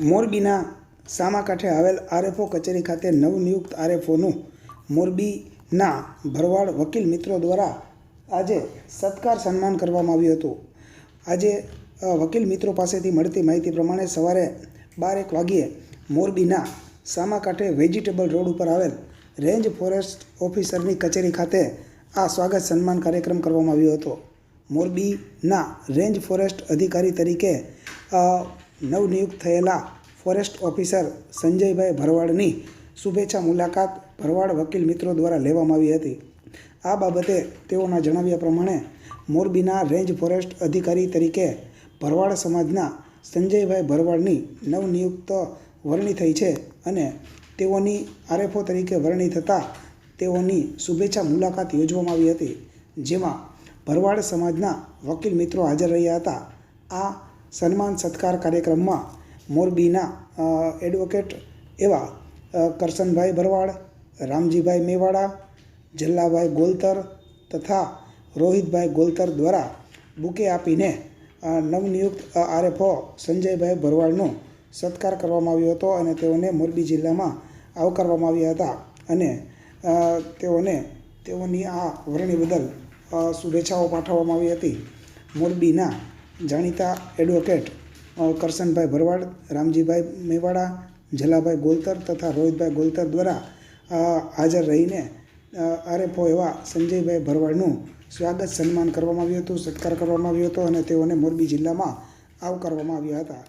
મોરબીના સામાકાંઠે આવેલ આરએફઓ કચેરી ખાતે નવનિયુક્ત આરએફઓનું મોરબીના ભરવાડ વકીલ મિત્રો દ્વારા આજે સત્કાર સન્માન કરવામાં આવ્યું હતું. આજે વકીલ મિત્રો પાસેથી મળતી માહિતી પ્રમાણે સવારે બાર એક વાગ્યે મોરબીના સામાકાંઠે વેજીટેબલ રોડ ઉપર આવેલ રેન્જ ફોરેસ્ટ ઓફિસરની કચેરી ખાતે આ સ્વાગત સન્માન કાર્યક્રમ કરવામાં આવ્યો હતો. મોરબીના રેન્જ ફોરેસ્ટ અધિકારી તરીકે નવનિયુક્ત થયેલા ફોરેસ્ટ ઓફિસર સંજયભાઈ ભરવાડની શુભેચ્છા મુલાકાત ભરવાડ વકીલ મિત્રો દ્વારા લેવામાં આવી હતી. આ બાબતે તેઓના જણાવ્યા પ્રમાણે, મોરબીના રેન્જ ફોરેસ્ટ અધિકારી તરીકે ભરવાડ સમાજના સંજયભાઈ ભરવાડની નવનિયુક્ત વરણી થઈ છે અને તેઓની આરએફઓ તરીકે વરણી થતાં તેઓની શુભેચ્છા મુલાકાત યોજવામાં આવી હતી. જેમાં ભરવાડ સમાજના વકીલ મિત્રો હાજર રહ્યા હતા. આ સન્માન સત્કાર કાર્યક્રમમાં મોરબીના એડવોકેટ એવા કરશનભાઈ ભરવાડ, રામજીભાઈ મેવાડા, જલ્લાભાઈ ગોલતર તથા રોહિતભાઈ ગોલતર દ્વારા બુકે આપીને નવનિયુક્ત આરએફઓ સંજયભાઈ ભરવાડનો સત્કાર કરવામાં આવ્યો હતો અને તેઓને મોરબી જિલ્લામાં આવકારવામાં આવ્યા હતા અને તેઓને, તેઓની આ વરણી બદલ શુભેચ્છાઓ પાઠવવામાં આવી હતી. મોરબીના જાણીતા એડવોકેટ કરશનભાઈ ભરવાડ, રામજીભાઈ મેવાડા જલાભાઈ ગોલતર તથા રોહિતભાઈ ગોલતર દ્વારા હાજર રહીને આરએફઓ એવા સંજયભાઈ ભરવાડનું સ્વાગત સન્માન કરવામાં આવ્યું હતું, સત્કાર કરવામાં આવ્યો હતો અને તેઓને મોરબી જિલ્લામાં આવકારવામાં આવ્યા હતા.